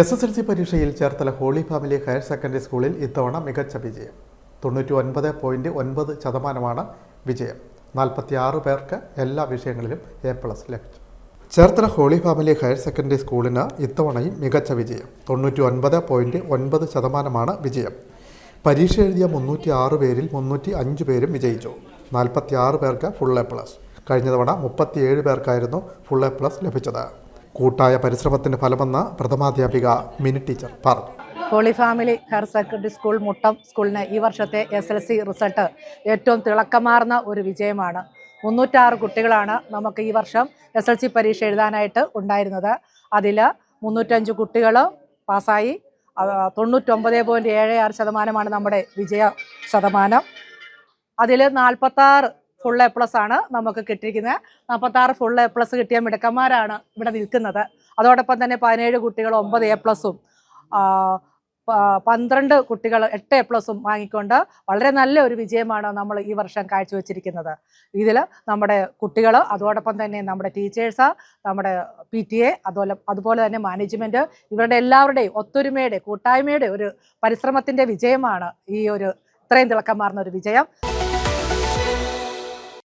S S L C പരീക്ഷയിൽ Cherthala Holy Family higher secondary സ്കൂളിൽ ഇത്തവണ മികച്ച വിജയം. തൊണ്ണൂറ്റി ഒൻപത് പോയിന്റ് ഒൻപത് ശതമാനമാണ് വിജയം. നാൽപ്പത്തി ആറ് പേർക്ക് എല്ലാ വിഷയങ്ങളിലും എ പ്ലസ് ലഭിച്ചു. Cherthala Holy Family higher secondary സ്കൂളിന് ഇത്തവണയും മികച്ച വിജയം. തൊണ്ണൂറ്റി ഒൻപത് പോയിന്റ് ഒൻപത് ശതമാനമാണ് വിജയം. പരീക്ഷ എഴുതിയ മുന്നൂറ്റി ആറ് പേരിൽ മുന്നൂറ്റി അഞ്ച് പേരും വിജയിച്ചു. നാൽപ്പത്തി ആറ് പേർക്ക് ഫുൾ എ പ്ലസ് കഴിഞ്ഞ തവണ മുപ്പത്തിയേഴ് പേർക്കായിരുന്നു ഫുൾ എ പ്ലസ് ലഭിച്ചത്. കൂട്ടായ പരിശ്രമത്തിന്റെ ഫലമെന്ന് പ്രഥമാധ്യാപിക മിനി ടീച്ചർ പറഞ്ഞു. Holy Family higher secondary school Muttom സ്കൂളിന് ഈ വർഷത്തെ എസ് എൽ സി റിസൾട്ട് ഏറ്റവും തിളക്കമാർന്ന ഒരു വിജയമാണ്. മുന്നൂറ്റാറ് കുട്ടികളാണ് നമുക്ക് ഈ വർഷം എസ് എൽ സി പരീക്ഷ എഴുതാനായിട്ട് ഉണ്ടായിരുന്നത്. അതിൽ മുന്നൂറ്റഞ്ച് കുട്ടികൾ പാസ്സായി. തൊണ്ണൂറ്റൊമ്പത് പോയിന്റ് ഏഴ് ആറ് ശതമാനമാണ് നമ്മുടെ വിജയ ശതമാനം. അതിൽ നാൽപ്പത്താറ് ഫുൾ എ പ്ലസ് ആണ് നമുക്ക് കിട്ടിയിരിക്കുന്നത്. നാൽപ്പത്താറ് ഫുൾ എ പ്ലസ് കിട്ടിയ മിടുക്കന്മാരാണ് ഇവിടെ നിൽക്കുന്നത്. അതോടൊപ്പം തന്നെ പതിനേഴ് കുട്ടികൾ ഒമ്പത് എ പ്ലസും പന്ത്രണ്ട് കുട്ടികൾ എട്ട് എ പ്ലസും വാങ്ങിക്കൊണ്ട് വളരെ നല്ല ഒരു വിജയമാണ് നമ്മൾ ഈ വർഷം കാഴ്ചവെച്ചിരിക്കുന്നത്. ഇതിൽ നമ്മുടെ കുട്ടികൾ അതോടൊപ്പം തന്നെ നമ്മുടെ ടീച്ചേഴ്സ് നമ്മുടെ പി ടി എ അതുപോലെ അതുപോലെ തന്നെ മാനേജ്മെന്റ് ഇവരുടെ എല്ലാവരുടെയും ഒത്തൊരുമയുടെ കൂട്ടായ്മയുടെ ഒരു പരിശ്രമത്തിന്റെ വിജയമാണ് ഈ ഒരു ഇത്രയും തിളക്കം മാറുന്ന ഒരു വിജയം.